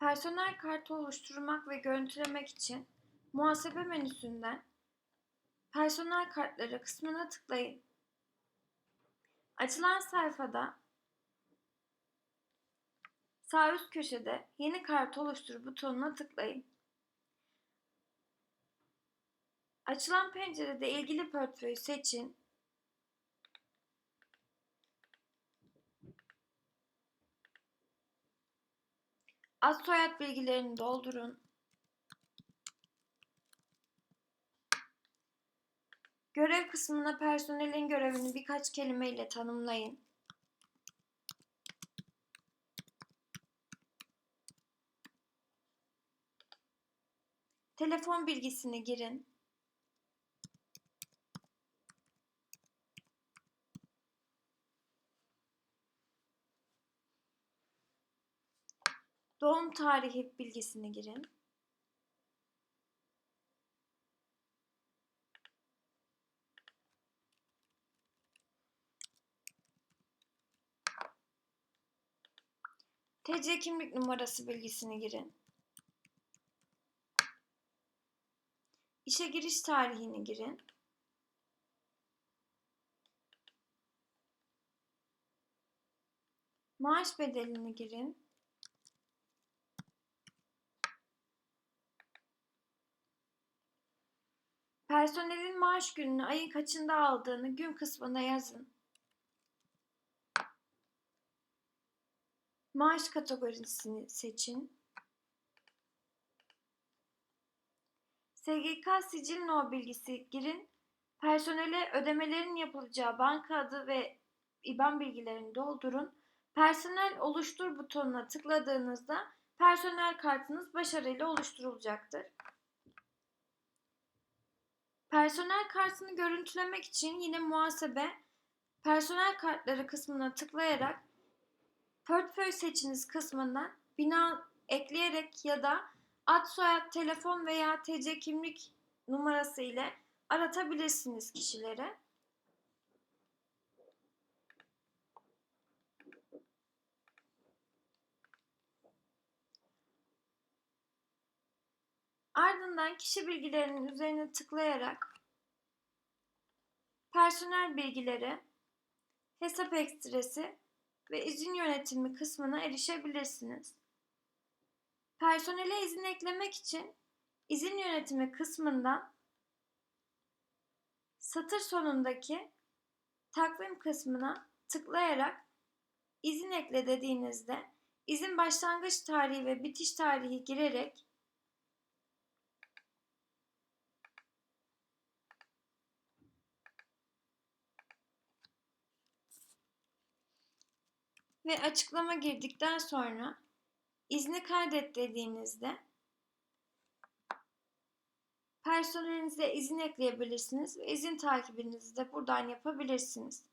Personel kartı oluşturmak ve görüntülemek için Muhasebe menüsünden Personel kartları kısmına tıklayın. Açılan sayfada sağ üst köşede Yeni kart oluştur butonuna tıklayın. Açılan pencerede ilgili portföyü seçin. Ad soyad bilgilerini doldurun. Görev kısmına personelin görevini birkaç kelimeyle tanımlayın. Telefon bilgisini girin. Doğum tarihi bilgisini girin. TC kimlik numarası bilgisini girin. İşe giriş tarihini girin. Maaş bedelini girin. Personelin maaş gününü ayın kaçında aldığını gün kısmına yazın. Maaş kategorisini seçin. SGK sicil no bilgisi girin. Personele ödemelerin yapılacağı banka adı ve IBAN bilgilerini doldurun. Personel oluştur butonuna tıkladığınızda personel kartınız başarıyla oluşturulacaktır. Personel kartını görüntülemek için yine muhasebe personel kartları kısmına tıklayarak portföy seçiniz kısmından bina ekleyerek ya da ad soyad telefon veya TC kimlik numarası ile aratabilirsiniz kişileri. Ardından kişi bilgilerinin üzerine tıklayarak personel bilgileri, hesap ekstresi ve izin yönetimi kısmına erişebilirsiniz. Personele izin eklemek için izin yönetimi kısmından satır sonundaki takvim kısmına tıklayarak izin ekle dediğinizde izin başlangıç tarihi ve bitiş tarihi girerek ve açıklama girdikten sonra izni kaydet dediğinizde personelinize izin ekleyebilirsiniz ve izin takibinizi de buradan yapabilirsiniz.